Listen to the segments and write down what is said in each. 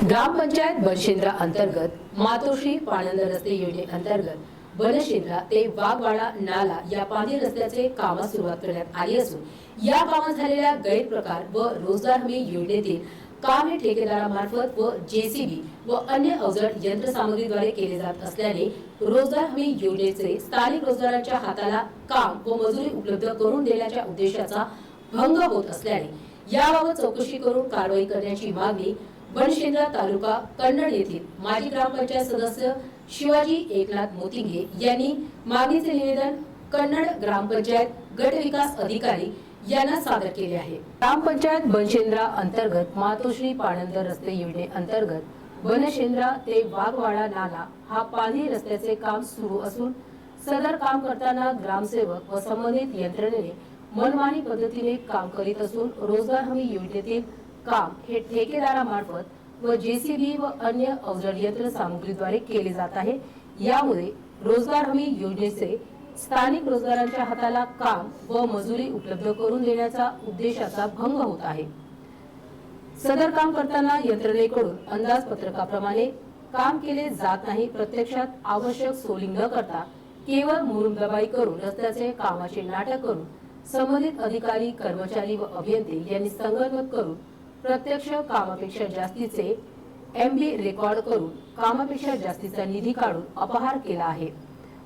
ग्रामपंचायत बनशेंद्रा अंतर्गत मातोश्री पाणंद रस्ते योजनेअंतर्गत बनशेंद्रा ते वाघवाडा नाला या पाणी रस्त्याचे कामास सुरुवात करण्यात आली असून या कामात झालेल्या गैरप्रकार व रोजगार हमी योजनेतील काम हे ठेकेदारामार्फत व जेसीबी व अन्य अवजड यंत्रसामग्रीद्वारे केले जात असल्याने रोजगार हमी योजनेचे स्थानिक रोजगारांच्या हाताला काम व मजुरी उपलब्ध करून देण्याच्या उद्देशाचा भंग होत असल्याने याबाबत चौकशी करून कारवाई करण्याची मागणी बनशेंद्रा तालुका कन्नड येथील माजी ग्रामपंचायत सदस्य शिवाजी एकनाथ मोतिंगे यांनी मागणीचे निवेदन कन्नड ग्रामपंचायत गट विकास अधिकारी यांना सादर केले आहे. ग्रामपंचायत बनशेंद्रा अंतर्गत मातोश्री पाणंद रस्ते योजने अंतर्गत बनशेंद्रा ते वाघवाडा नाला हा पाणी रस्त्याचे काम सुरू असून सदर काम करताना ग्रामसेवक व संबंधित यंत्रणेने मनमानी पद्धतीने काम करीत असून रोजगार हमी योजनेतील काम हे ठेकेदारामार्फत व जेसीबी व अन्य अवजड यंत्र सामुग्रीद्वारे केले जात आहे. यामुळे रोजगार हमी योजनेचे स्थानिक रोजगारांच्या हाताला काम व मजुरी उपलब्ध करून देण्याचा उद्देशाचा भंग होत आहे. सदर काम करताना यंत्रणेकडून अंदाजपत्रकाप्रमाणे काम केले जात नाही. प्रत्यक्षात आवश्यक सोलिंग न करता केवळ मुरुमदबाई करून रस्त्याचे कामाचे नाटक करून संबंधित अधिकारी कर्मचारी व अभियंते यांनी संगणमत करून प्रत्यक्ष कामापेक्षा जास्तीचे एम बी रेकॉर्ड करून कामापेक्षा जास्तीचा निधी काढून अपहार केला आहे.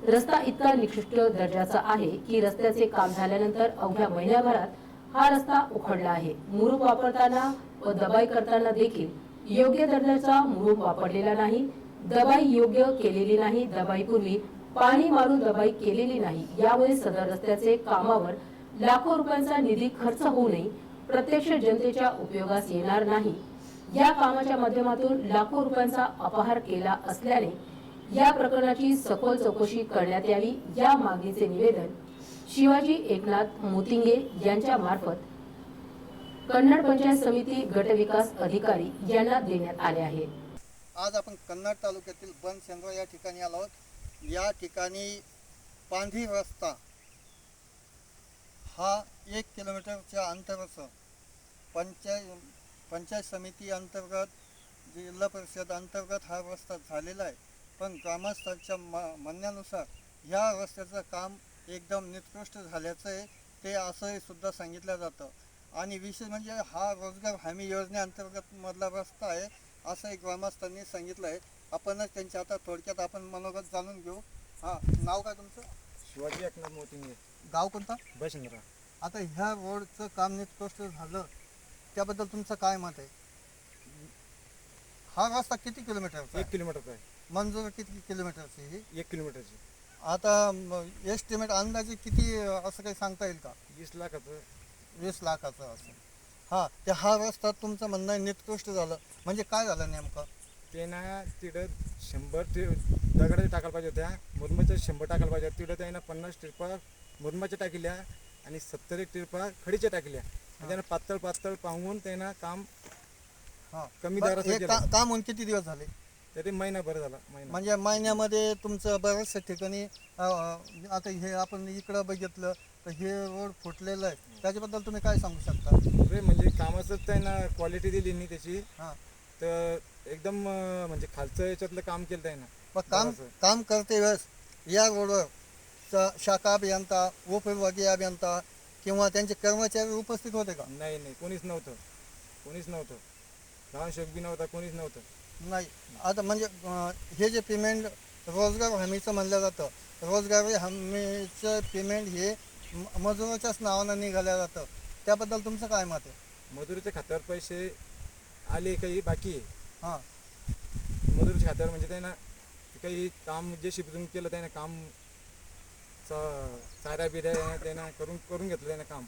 रस्ता इतका निकृष्ट दर्जाचा आहे की रस्त्याचे काम झाल्यानंतर अवघ्या महिन्याभरात हा रस्ता उखडला आहे. मुरूप वापरताना व दबाई करताना देखील योग्य दर्जाचा मुरूप वापरलेला नाही. दबाई योग्य केलेली नाही. दबाईपूर्वी पाणी मारून दबाई केलेली नाही. यामुळे सदर रस्त्याचे कामावर लाखो रुपयांचा निधी खर्च होऊ नये. प्रत्यक्ष जनतेच्या उपयोगास येणार नाही. या कामाच्या माध्यमातून लाखो रुपयांचा अपहार केला असल्याने या प्रकरणाची सखोल चौकशी करण्यात यावी या मागणीचे निवेदन शिवाजी एकनाथ मोतिंगे यांच्या मार्फत कन्नड पंचायत समिती गट विकास अधिकारी यांना देण्यात आले आहे. आज आपण कन्नड तालुक्यातील बनशेंद्रा या ठिकाणी आलो आहोत. या ठिकाणी पांढरी रस्ता हा एक किलोमीटरच्या अंतराचं पंचायत पंचायत समिती अंतर्गत जिल्हा परिषद अंतर्गत हा रस्ता झालेला आहे. पण ग्रामस्थांच्या म म्हणण्यानुसार ह्या रस्त्याचं काम एकदम निकृष्ट झाल्याचं आहे. ते असंही सुद्धा सांगितलं जातं. आणि विशेष म्हणजे हा रोजगार हमी योजनेअंतर्गत मधला रस्ता आहे असंही ग्रामस्थांनी सांगितलं आहे. आपणच त्यांच्या आता थोडक्यात आपण मनोगत जाणून घेऊ. हां नाव काय तुमचं? शिवाजी एकनाथ मोतिंगे गाव कोणता? बसंद्रा आता ह्या रोडचं काम निकृष्ट झालं त्याबद्दल तुमचं काय मत आहे? हा रस्ता किती किलोमीटरचा एक आहे? किलोमीटरचा आहे. मंजूर किती किलोमीटरची ही? एक किलोमीटरची. आता एस्टिमेट अंदाजे किती अं, असं काही सांगता येईल का? वीस लाखाचं. वीस लाखाचं असं. हां ते हा रस्ता तुमचं म्हणणं आहे निकृष्ट झालं. म्हणजे काय झालं नेमकं? ते ना तिथं शंभर ति दगडाच्या टाकायला पाहिजे होत्या मुरमाच्या शंभर टाकायला पाहिजे. तिथं त्यानं पन्नास टिरपा मुरमाच्या टाकल्या आणि सत्तर एक टिरपा खडीच्या टाकल्या. त्यानं पातळ पातळ पाहून त्यानं काम हां. कमी. का- काम होऊन किती दिवस झाले? तरी महिनाभर झाला महिना. म्हणजे महिन्यामध्ये तुमचं बऱ्याचशा ठिकाणी आता हे आपण इकडं बघितलं तर हे रोड फुटलेलं आहे. त्याच्याबद्दल तुम्ही काय सांगू शकता? म्हणजे कामाचं त्यानं क्वालिटी दिली नाही त्याची. हां. तर एकदम म्हणजे खालचं याच्यातलं काम केलं त्यानं मग काम. काम करते वेळेस या रोडवर शाखा अभियंता उपविभागीय अभियंता किंवा त्यांचे कर्मचारी उपस्थित होते का? नाही नाही. कोणीच नव्हतं. कोणीच नव्हतं. ग्रामसेवक बी नव्हता कोणीच नव्हतं. नाही. आता म्हणजे अं, हे जे पेमेंट रोजगार हमीचं म्हणलं जातं रोजगार हमीचं पेमेंट हे म- मजुराच्याच नावानं निघालं जातं. त्याबद्दल तुमचं काय मत आहे? मजुरीच्या खात्यावर पैसे आले काही बाकी आहे? हां. मजुरीच्या खात्यावर म्हणजे त्यांना काही काम जे शिपतून केलं त्यानं काम च- चाऱ्या बिऱ्या त्यानं करून करून घेतलं त्यानं काम.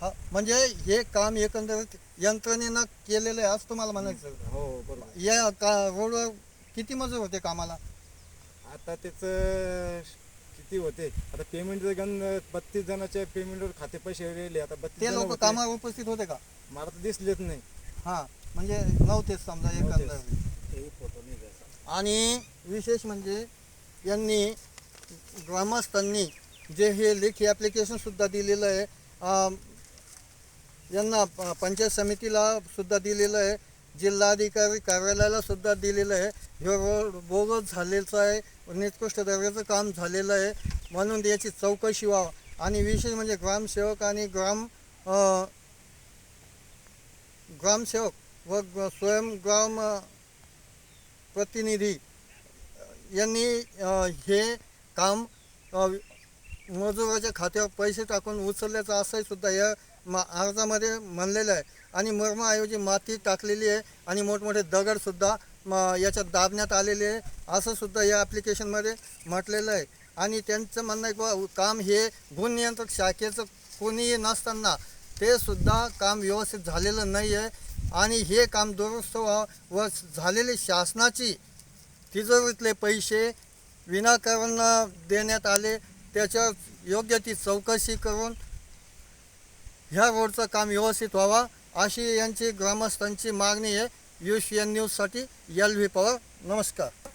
हा म्हणजे हे काम एकंदरीत यंत्रणेनं केलेलं आहे असं तुम्हाला म्हणायचं हो बरोबर. या का रोडवर किती मजूर होते कामाला? आता त्याचं किती होते? आता पेमेंट गण बत्तीस जणांच्या पेमेंटवर खाते पैसे गेले आता बत्तीस ते जण लोक होते. कामावर उपस्थित होते का? मला तर दिसलेच नाही. हां म्हणजे नव्हतेच समजा नव्हतेच. एकंदरीत आणि विशेष म्हणजे यांनी ग्रामस्थांनी जे हे लेखी ॲप्लिकेशन सुद्धा दिलेलं आहे यांना पंचायत समितीला सुद्धा दिलेलं आहे जिल्हाधिकारी कार्यालयाला सुद्धा दिलेलं आहे. हे रोड बोगस झालेलं आहे निकृष्ट दर्जाचं काम झालेलं आहे. म्हणून याची चौकशी व्हावं. आणि विशेष म्हणजे ग्रामसेवक आणि ग्राम ग्रामसेवक व स्वयं ग्राम प्रतिनिधी यांनी हे काम मजुराच्या खात्यावर पैसे टाकून उचलल्याचं असंही सुद्धा या मा अर्जामध्ये म्हणलेलं आहे. आणि मर्माऐवजी माती टाकलेली आहे आणि मोठमोठे दगडसुद्धा म याच्यात दाबण्यात आलेले आहे असं सुद्धा या ॲप्लिकेशनमध्ये म्हटलेलं आहे. आणि त्यांचं म्हणणं आहे की बुवा काम हे गुण नियंत्रक शाखेचं कोणीही नसताना ते सुद्धा काम व्यवस्थित झालेलं नाही आहे आणि हे काम दुरुस्त व्हावं व झालेली शासनाची तिजोरीतले पैसे विनाकारण देण्यात आले. त्याच्या योग्य ती चौकशी करून ह्या रोडचं काम व्यवस्थित व्हावा अशी यांची ग्रामस्थांची मागणी आहे. युश एन न्यूजसाठी एल व्ही पवार नमस्कार.